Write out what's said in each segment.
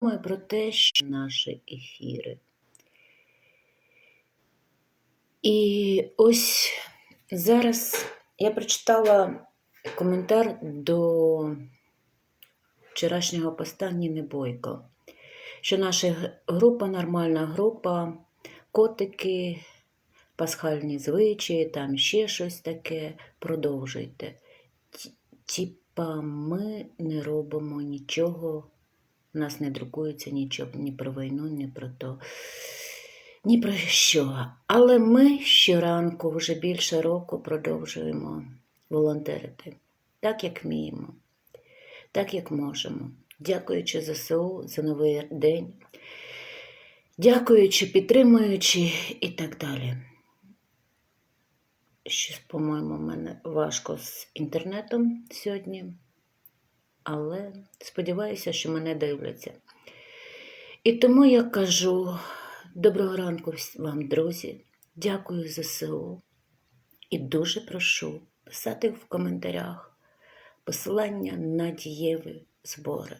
думаю про те, що наші ефіри. І ось зараз я прочитала коментар до вчорашнього поста Ніни Бойко, що наша група нормальна група, котики, пасхальні звичаї, там ще щось таке. Продовжуйте. Типа ми не робимо нічого, у нас не друкується нічого ні про війну, ні про то, ні про що. Але ми щоранку вже більше року продовжуємо волонтерити, так як вміємо, так як можемо. Дякуючи ЗСУ за новий день, дякуючи, підтримуючи і так далі. Щось, по-моєму, в мене важко з інтернетом сьогодні, але сподіваюся, що мене дивляться. І тому я кажу доброго ранку вам, друзі. Дякую за ЗСУ і дуже прошу писати в коментарях посилання на дієві збори.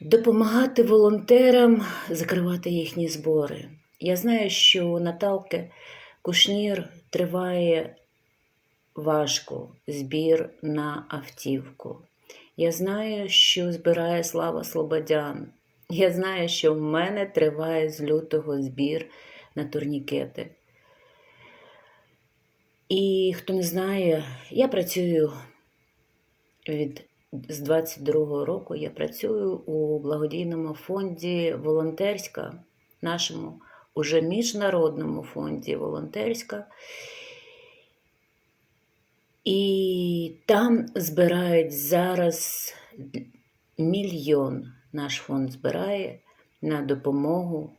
Допомагати волонтерам закривати їхні збори. Я знаю, що Наталки Кушнір триває важко збір на автівку. Я знаю, що збирає Слава Слободян. Я знаю, що в мене триває з лютого збір на турнікети. І хто не знає, я працюю від з 22-го року. Я працюю у благодійному фонді Волонтерська, нашому уже міжнародному фонді Волонтерська. І там збирають зараз мільйон. Наш фонд збирає на допомогу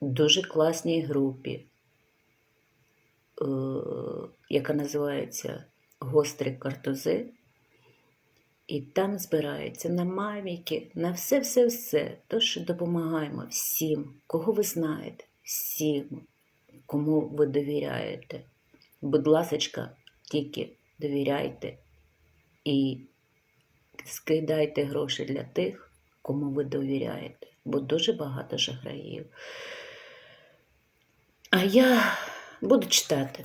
дуже класній групі, е, яка називається Гострі картузи. І там збирається на маміки, на все-все-все. Тож допомагаємо всім, кого ви знаєте, всім, кому ви довіряєте. Будь ласочка, тільки довіряйте і скидайте гроші для тих, кому ви довіряєте, бо дуже багато шахраїв. А я буду читати.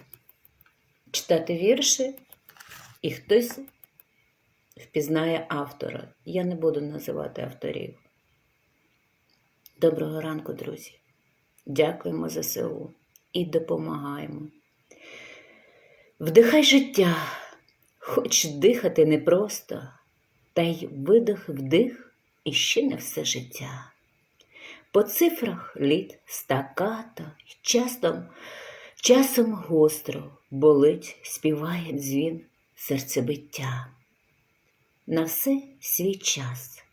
Читати вірші, і хтось впізнає автора. Я не буду називати авторів. Доброго ранку, друзі. Дякуємо ЗСУ і допомагаємо. Вдихай життя, хоч дихати непросто, та й видих вдих і ще не все життя. По цифрах літ стакато, й часто, часом гостро болить, співає дзвін серцебиття. На все свій час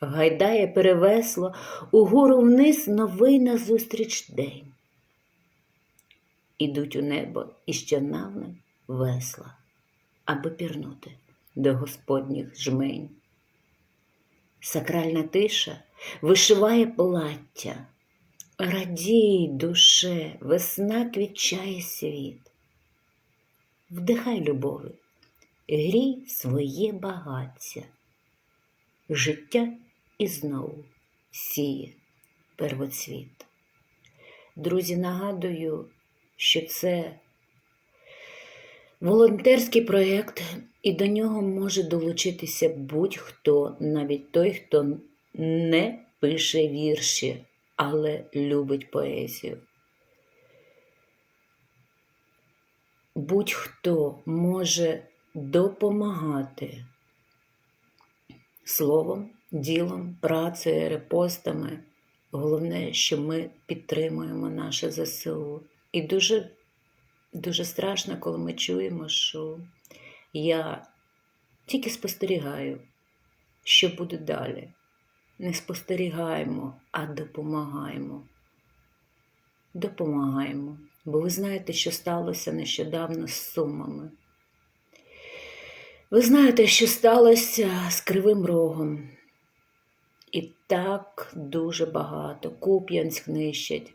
гайдає перевесло угору вниз новий назустріч день. Ідуть у небо із човнами весла, аби пірнути до господніх жмень. Сакральна тиша вишиває плаття, радій, душе, весна квітчає світ. Вдихай любові, грій своє багаття, життя і знову сіє первоцвіт. Друзі, нагадую, що це волонтерський проєкт, і до нього може долучитися будь-хто, навіть той, хто не пише вірші, але любить поезію. Будь-хто може допомагати словом, ділом, працею, репостами. Головне, що ми підтримуємо наше ЗСУ. І дуже, дуже страшно, коли ми чуємо, що я тільки спостерігаю, що буде далі. Не спостерігаємо, а допомагаємо. Допомагаємо. Бо ви знаєте, що сталося нещодавно з сумами. Ви знаєте, що сталося з Кривим Рогом. І так дуже багато. Куп'янськ нищать.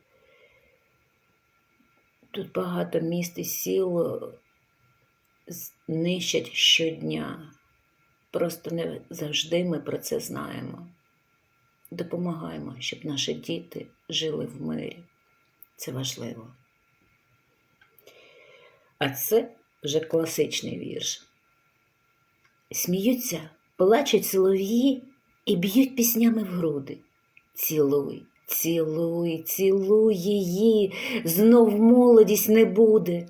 Тут багато міст і сіл з- нищать щодня. Просто не завжди ми про це знаємо. Допомагаємо, щоб наші діти жили в мирі. Це важливо. А це вже класичний вірш. Сміються, плачуть солов'ї і б'ють піснями в груди. Цілуй, цілуй, цілуй її, знов молодість не буде.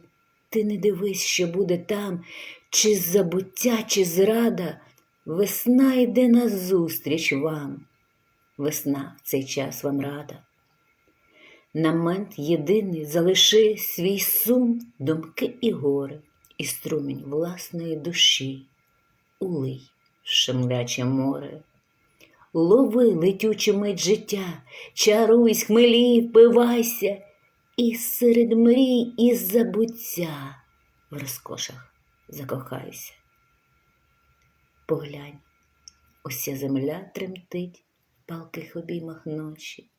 Ти не дивись, що буде там, чи забуття, чи зрада. Весна йде назустріч вам. Весна в цей час вам рада. На мент єдиний залиши свій сум, думки і гори, і струмінь власної душі, улий шемляче море. Лови летючу мить життя, чаруй, хмелі, впивайся, і серед мрій і забуття в розкошах закохайся. Поглянь, уся земля тремтить в палких обіймах ночі,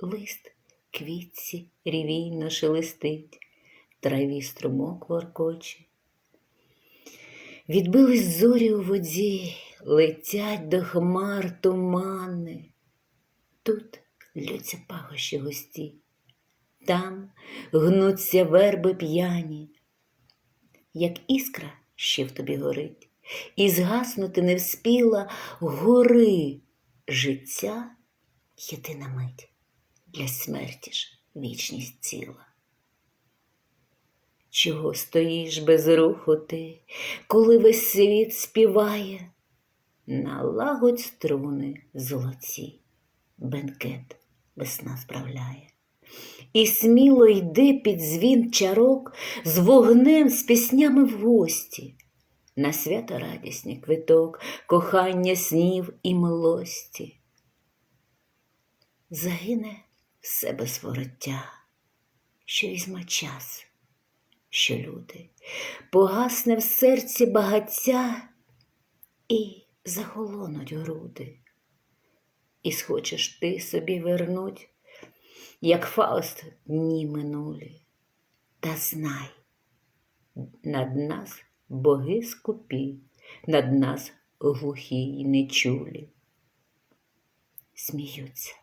лист квітці рівійно шелестить, траві струмок воркоче. Відбились зорі у воді, летять до хмар тумани. Тут лються пагощі густі, там гнуться верби п'яні, як іскра ще в тобі горить, і згаснути не вспіла гори життя єдина мить для смерті ж вічність ціла. Чого стоїш без руху ти, коли весь світ співає? Налагодь струни золоті, бенкет весна справляє. І сміло йди під дзвін чарок з вогнем, з піснями в гості, на свято радісні квиток, кохання снів і милості. Загине все без вороття, що візьме час, що люди, погасне в серці багаття і захолонуть груди. І схочеш ти собі вернуть, як Фауст дні минулі, та знай, над нас боги скупі, над нас глухі й нечулі. Сміються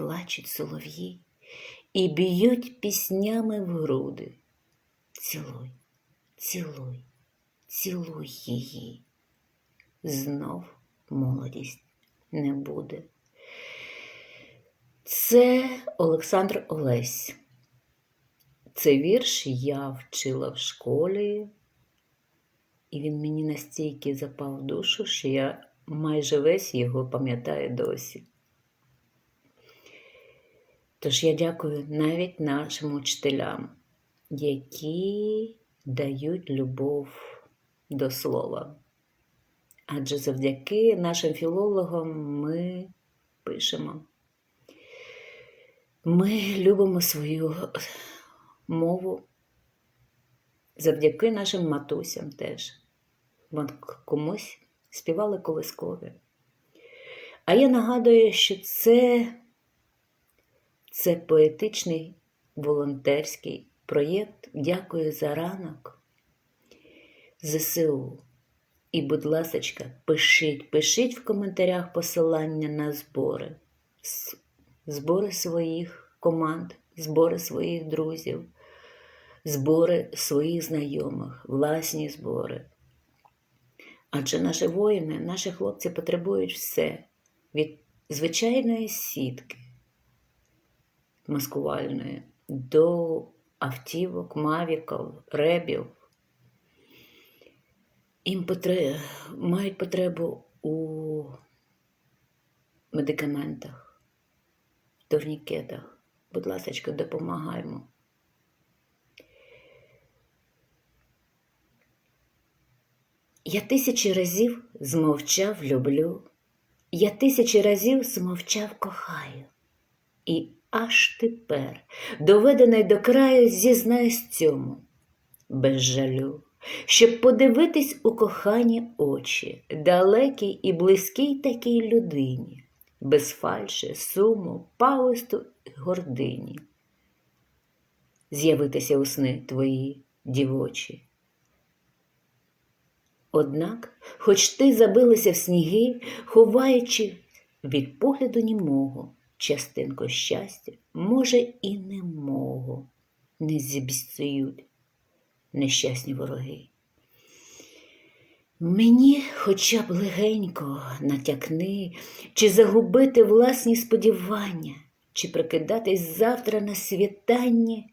плачуть солов'ї і б'ють піснями в груди. Цілуй, цілуй, цілуй її. Знов молодість не буде. Це Олександр Олесь. Це вірш я вчила в школі, і він мені настільки запав в душу, що я майже весь його пам'ятаю досі. Тож я дякую навіть нашим учителям, які дають любов до слова. Адже завдяки нашим філологам ми пишемо. Ми любимо свою мову завдяки нашим матусям теж. Вон комусь співали колискові. А я нагадую, що це це поетичний волонтерський проєкт Дякую за ранок ЗСУ. І, будь ласочка, пишіть, пишіть в коментарях посилання на збори, збори своїх команд, збори своїх друзів, збори своїх знайомих, власні збори. Адже наші воїни, наші хлопці потребують все від звичайної сітки маскувальної до автівок, мавіків, ребів. Їм потреб... мають потребу у медикаментах, турнікетах. Будь ласка, допомагаємо. Я тисячі разів змовчав люблю, я тисячі разів змовчав кохаю. І аж тепер, доведений до краю, зізнаюсь цьому, без жалю, щоб подивитись у кохані очі, далекій і близькій такій людині, без фальши, суму, паусту гордині. З'явитися у сни твої дівочі. Однак, хоч ти забилася в сніги, ховаючи від погляду німого частинку щастя, може, і немого не зіб'ють нещасні вороги. Мені хоча б легенько натякни, чи загубити власні сподівання, чи прикидатись завтра на світанні,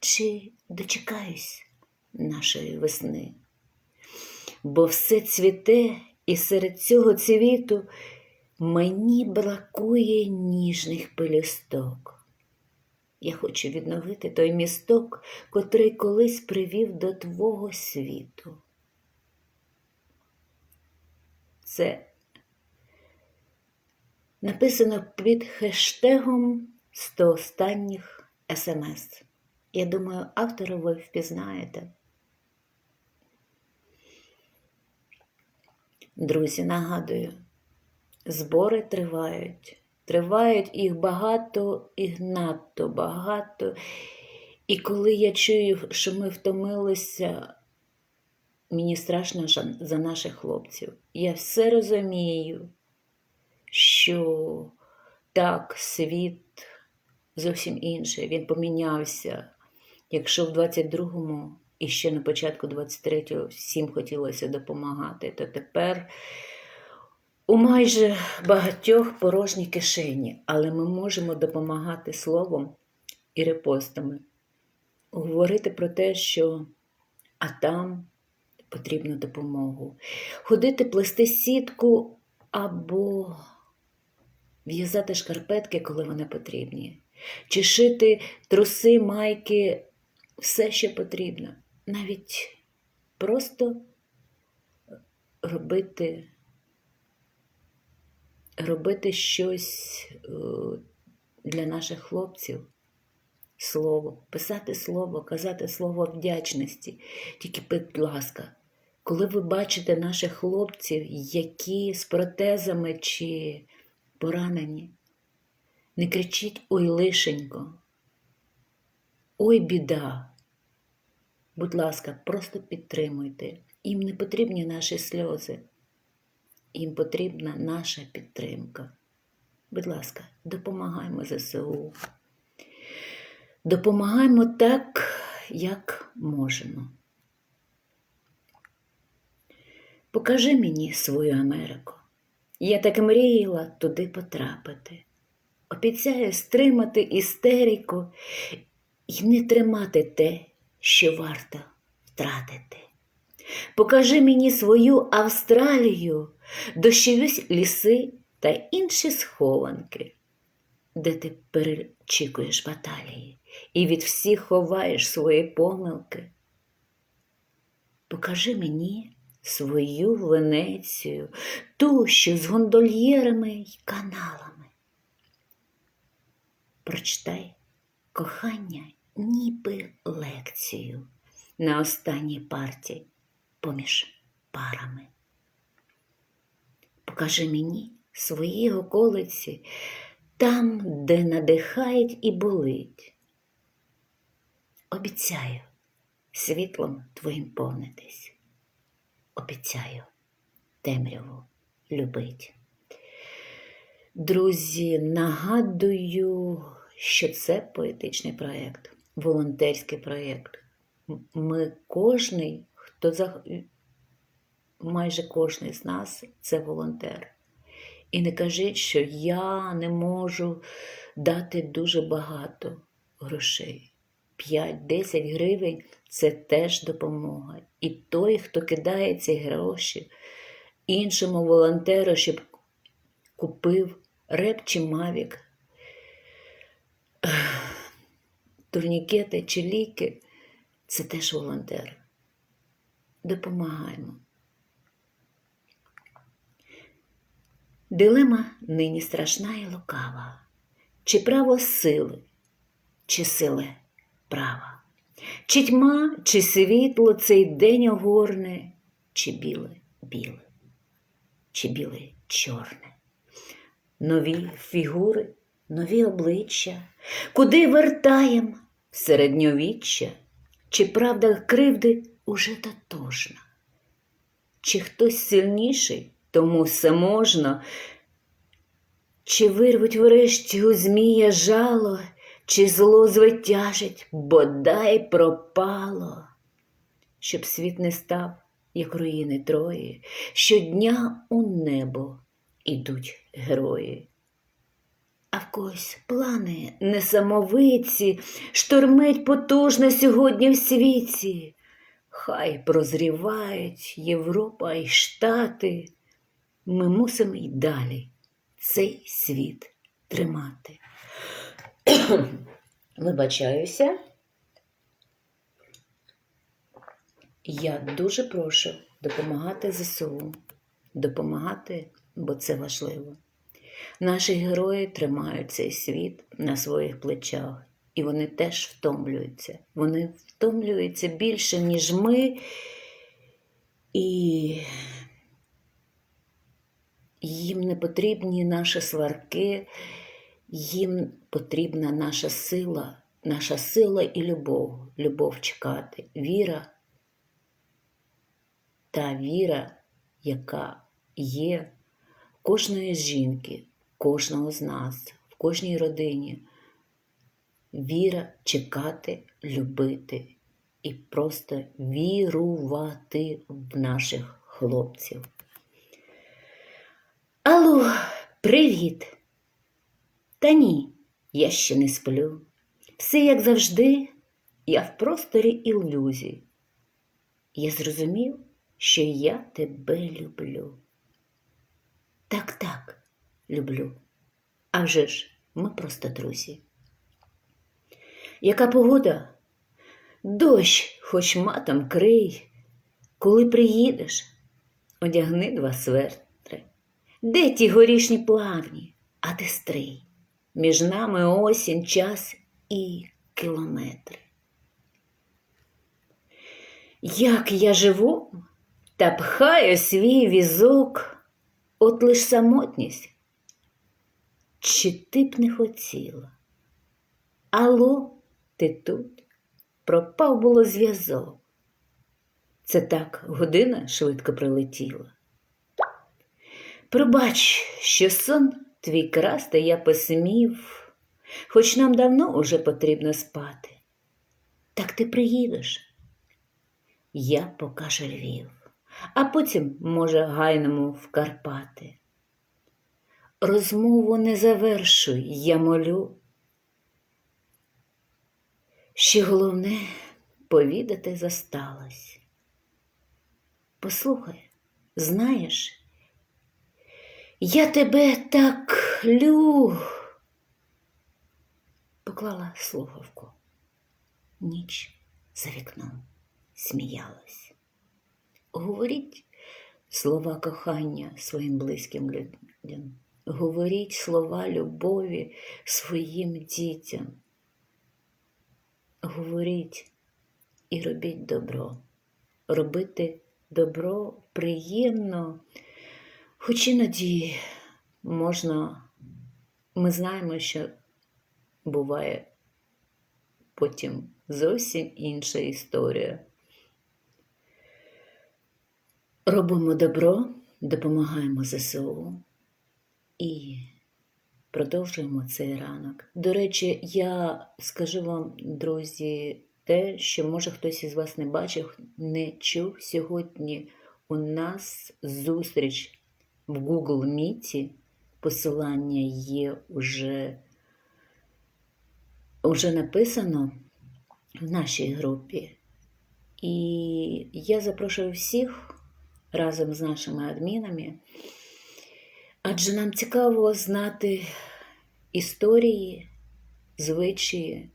чи дочекаюсь нашої весни. Бо все цвіте, і серед цього цвіту мені бракує ніжних пелюсток. Я хочу відновити той місток, котрий колись привів до твого світу. Це написано під хештегом 100 останніх смс. Я думаю, автора ви впізнаєте. Друзі, нагадую, збори тривають. Тривають їх багато і надто багато. І коли я чую, що ми втомилися, мені страшно за наших хлопців. Я все розумію, що так, світ зовсім інший, він помінявся. Якщо в 22-му і ще на початку 23-го всім хотілося допомагати, то тепер у майже багатьох порожні кишені, але ми можемо допомагати словом і репостами, говорити про те, що а там потрібну допомогу, ходити плести сітку або в'язати шкарпетки, коли вони потрібні, чи шити труси, майки, все, що потрібно. Навіть просто робити робити щось е, для наших хлопців. Слово, писати слово, казати слово вдячності. Тільки, будь ласка, коли ви бачите наших хлопців, які з протезами чи поранені, не кричіть ой лишенько, ой біда. Будь ласка, просто підтримуйте. Їм не потрібні наші сльози. Їм потрібна наша підтримка. Будь ласка, допомагаймо ЗСУ. Допомагаємо так, як можемо. Покажи мені свою Америку. Я так мріяла туди потрапити. Обіцяю стримати істерику і не тримати те, що варто втратити. Покажи мені свою Австралію, дощові ліси та інші схованки, де ти перечікуєш баталії і від всіх ховаєш свої помилки. Покажи мені свою Венецію, ту, що з гондольєрами й каналами. Прочитай кохання, ніби лекцію на останній парті поміж парами. Покажи мені свої околиці там, де надихають і болить. Обіцяю світлом твоїм повнитись. Обіцяю темряву любить. Друзі, нагадую, що це поетичний проєкт, волонтерський проєкт. Ми кожний, хто. Майже кожний з нас це волонтер. І не кажіть, що я не можу дати дуже багато грошей. 5-10 гривень це теж допомога. І той, хто кидає ці гроші іншому волонтеру, щоб купив реп чи мавік, турнікети чи ліки, це теж волонтер. Допомагаємо. Дилема нині страшна і лукава, чи право сили, чи сили права, чи тьма, чи світло цей день огорне, чи біле біле, чи біле чорне, нові фігури, нові обличчя, куди вертаєм середньовіччя, чи правда кривди уже тотожна, Чи хтось сильніший, тому все можна, чи вирвуть врешті у змія жало, чи зло звитяжить, бодай пропало, щоб світ не став, як руїни Трої, щодня у небо ідуть герої. А в когось плани несамовиці, штормить потужно сьогодні в світі. Хай прозрівають Європа і Штати. Ми мусимо й далі цей світ тримати. Вибачаюся. Я дуже прошу допомагати ЗСУ, допомагати, бо це важливо. Наші герої тримають цей світ на своїх плечах, і вони теж втомлюються. Вони втомлюються більше, ніж ми, і їм не потрібні наші сварки, їм потрібна наша сила, наша сила і любов, любов чекати, віра, та віра, яка є в кожної жінки, кожного з нас, в кожній родині. Віра чекати, любити і просто вірувати в наших хлопців. Алло, привіт! Та ні, я ще не сплю. Все як завжди, я в просторі ілюзій. Я зрозумів, що я тебе люблю. Так, так, люблю. А вже ж ми просто друзі. Яка погода? Дощ, хоч матом крий. Коли приїдеш, одягни два свертри. Де ті горішні плавні, а ти стрий? Між нами осінь, час і кілометри. Як я живу та пхаю свій візок, от лиш самотність. Чи ти б не хотіла? Алло, ти тут? Пропав було зв'язок. Це так година швидко прилетіла. Пробач, що сон твій красти я посмів, хоч нам давно уже потрібно спати. Так ти приїдеш. Я покажу Львів, а потім, може, гайному в Карпати. Розмову не завершуй, я молю. Ще головне повідати засталось. Послухай, знаєш, я тебе так лю. Поклала слухавку. Ніч за вікном сміялась. Говоріть слова кохання своїм близьким людям. Говоріть слова любові своїм дітям. Говоріть і робіть добро. Робити добро приємно, хоч іноді можна, ми знаємо, що буває потім зовсім інша історія. Робимо добро, допомагаємо ЗСУ і продовжуємо цей ранок. До речі, я скажу вам, друзі, те, що, може, хтось із вас не бачив, не чув. Сьогодні у нас зустріч в Google Meet. Посилання є уже, уже написано в нашій групі. І я запрошую всіх разом з нашими адмінами, адже нам цікаво знати історії, звичаї,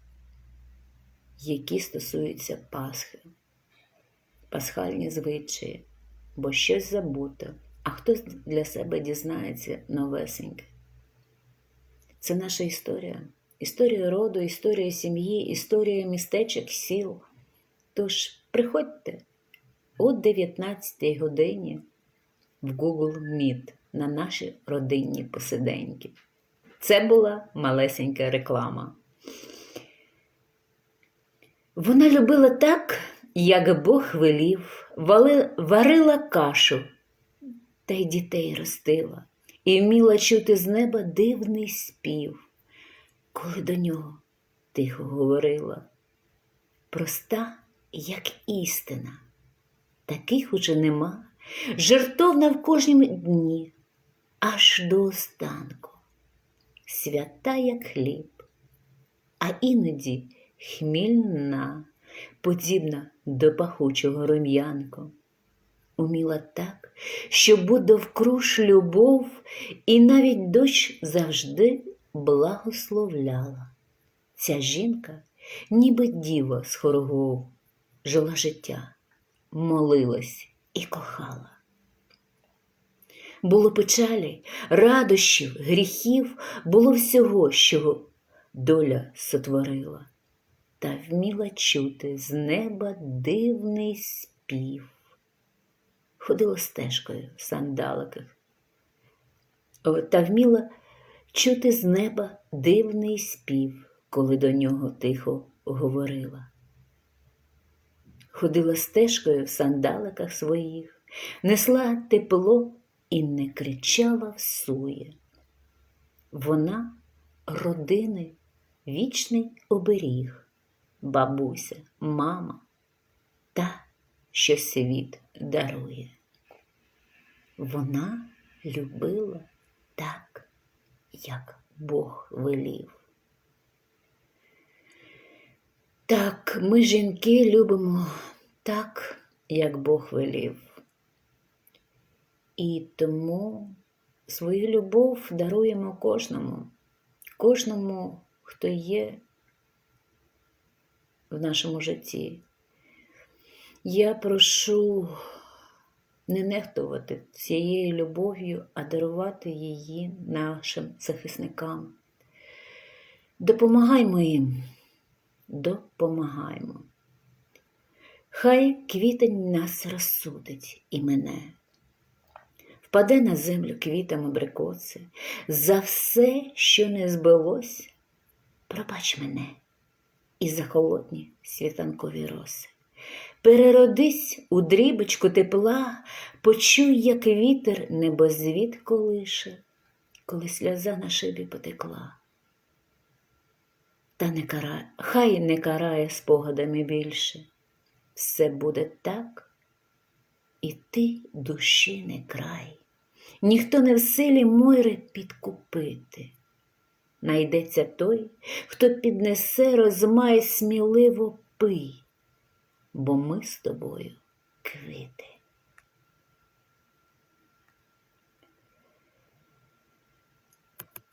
які стосуються Пасхи, пасхальні звичаї, бо щось забуто, а хтось для себе дізнається новесеньке. Це наша історія. Історія роду, історія сім'ї, історія містечок, сіл. Тож приходьте о 19 годині в Google Meet на наші родинні посиденьки. Це була малесенька реклама. Вона любила так, як Бог велів, варила кашу та й дітей ростила, і вміла чути з неба дивний спів, коли до нього тихо говорила. Проста, як істина, таких уже нема, жертовна в кожнім дні, аж до останку, свята, як хліб, а іноді хмільна, подібна до пахучого рум'янку. Уміла так, що буде вкруж любов, і навіть дощ завжди благословляла. Ця жінка, ніби діва з хорогов, жила життя, молилась і кохала. Було печалі, радощів, гріхів, було всього, що доля сотворила, та вміла чути з неба дивний спів. Ходила стежкою в сандаликах, та вміла чути з неба дивний спів, коли до нього тихо говорила. Ходила стежкою в сандаликах своїх, несла тепло і не кричала всує. Вона родини вічний оберіг, бабуся, мама, та, що світ дарує. Вона любила так, як Бог велів. Так, ми жінки любимо так, як Бог велів. І тому свою любов даруємо кожному, кожному, хто є в нашому житті. Я прошу не нехтувати цією любов'ю, а дарувати її нашим захисникам. Допомагаймо їм, допомагаймо. Хай квітень нас розсудить і мене. Впаде на землю квітами брикоци, за все, що не збилось, пробач мене і за холодні світанкові роси. Переродись у дрібочку тепла, почуй, як вітер небозвід колише, коли сльоза на шибі потекла. Та не карає, хай не карає спогадами більше. Все буде так, і ти душі не край. Ніхто не в силі Мойри підкупити. Найдеться той, хто піднесе розмай сміливо пий бо ми з тобою квіти.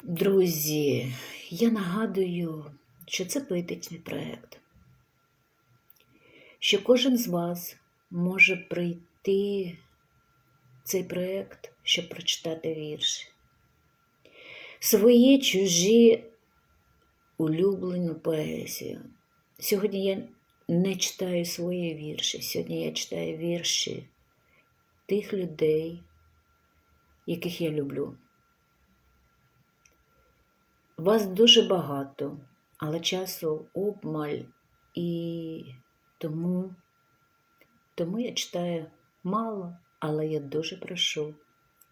Друзі, я нагадую, що це поетичний проєкт, що кожен з вас може прийти цей проєкт, щоб прочитати вірші. Свої чужі улюблену поезію. Сьогодні я не читаю свої вірші. Сьогодні я читаю вірші тих людей, яких я люблю. Вас дуже багато, але часу обмаль, і тому, тому я читаю мало, але я дуже прошу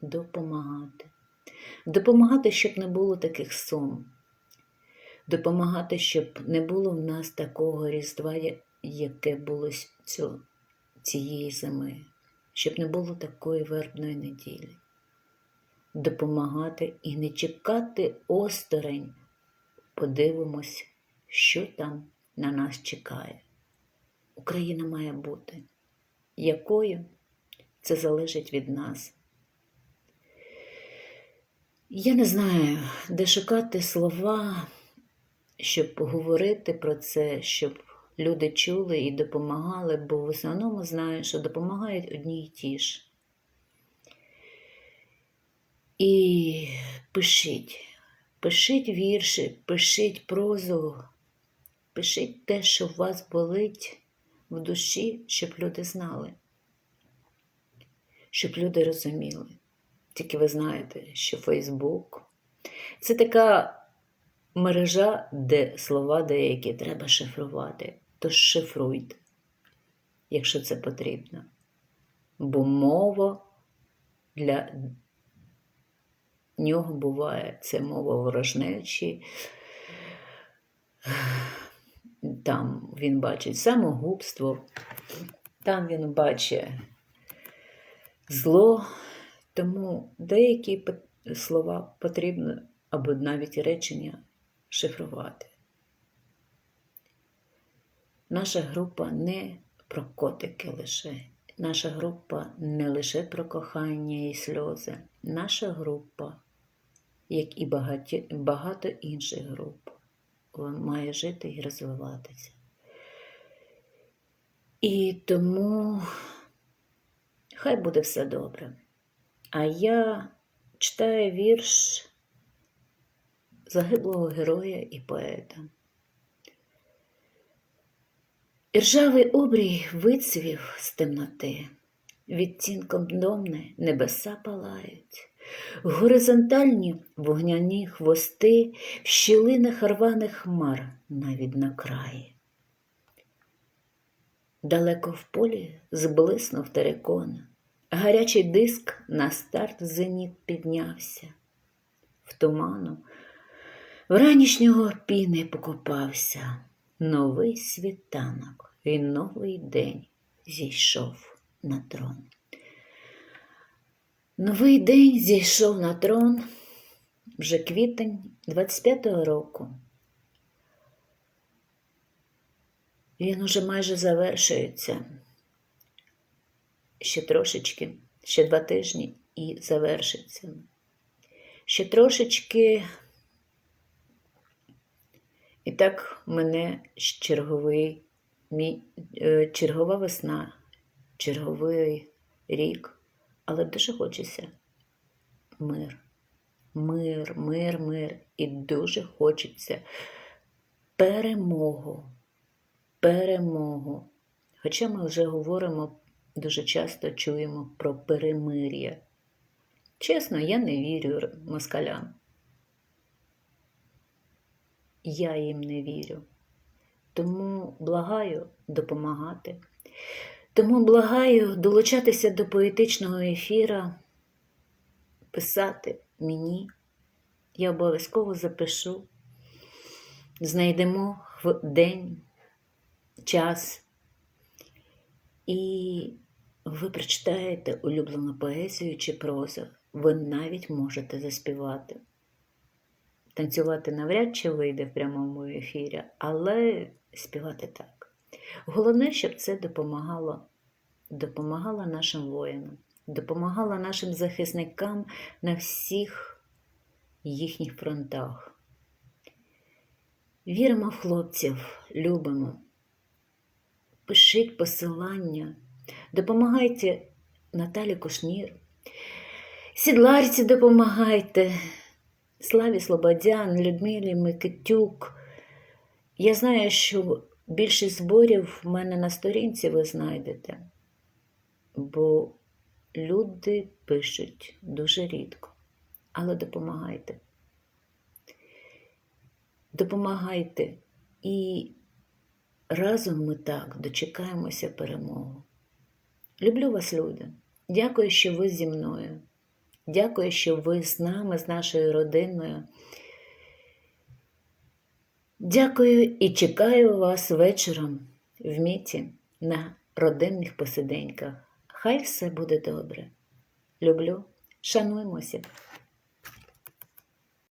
допомагати. Допомагати, щоб не було таких сум допомагати, щоб не було в нас такого різдва, яке було цього, цієї зими, щоб не було такої вербної неділі. Допомагати і не чекати осторонь, подивимось, що там на нас чекає. Україна має бути. Якою це залежить від нас. Я не знаю, де шукати слова щоб поговорити про це, щоб люди чули і допомагали, бо в основному знаю, що допомагають одні й ті ж. І пишіть, пишіть вірші, пишіть прозу, пишіть те, що в вас болить в душі, щоб люди знали, щоб люди розуміли. Тільки ви знаєте, що Фейсбук це така мережа, де слова деякі треба шифрувати, тож шифруйте. якщо це потрібно. Бо мова для нього буває це мова ворожнечі. Там він бачить самогубство, там він бачить зло, тому деякі слова потрібно або навіть речення шифрувати. Наша група не про котики лише. Наша група не лише про кохання і сльози. Наша група, як і багаті, багато інших груп, має жити і розвиватися. І тому хай буде все добре. А я читаю вірш загиблого героя і поета. Іржавий обрій вицвів з темноти, відтінком домне небеса палають, горизонтальні вогняні хвости в щілинах рваних хмар навіть на краї. Далеко в полі зблиснув терекон, гарячий диск на старт зеніт піднявся, в туману вранішнього піни покопався новий світанок і новий день зійшов на трон. Новий день зійшов на трон вже квітень 25-го року. Він уже майже завершується. Ще трошечки, ще два тижні і завершиться. Ще трошечки і так мене черговий, мій, е, чергова весна, черговий рік, але дуже хочеться мир, мир, мир, мир. І дуже хочеться перемогу, перемогу. Хоча ми вже говоримо, дуже часто чуємо про перемир'я. Чесно, я не вірю москалям я їм не вірю. Тому благаю допомагати. Тому благаю долучатися до поетичного ефіра, писати мені. Я обов'язково запишу, знайдемо день, час, і ви прочитаєте улюблену поезію чи прозу. Ви навіть можете заспівати. Танцювати навряд чи вийде в прямому ефірі, але співати так. Головне, щоб це допомагало, допомагало нашим воїнам, допомагало нашим захисникам на всіх їхніх фронтах. Віримо в хлопців, любимо, пишіть посилання, допомагайте Наталі Кушнір, сідларці допомагайте. Славі Слободян, Людмилі Микитюк. Я знаю, що більшість зборів в мене на сторінці ви знайдете, бо люди пишуть дуже рідко, але допомагайте. Допомагайте і разом ми так дочекаємося перемогу. Люблю вас, люди. Дякую, що ви зі мною. Дякую, що ви з нами, з нашою родиною. Дякую і чекаю вас вечором в міті на родинних посиденьках. Хай все буде добре. Люблю, шануймося.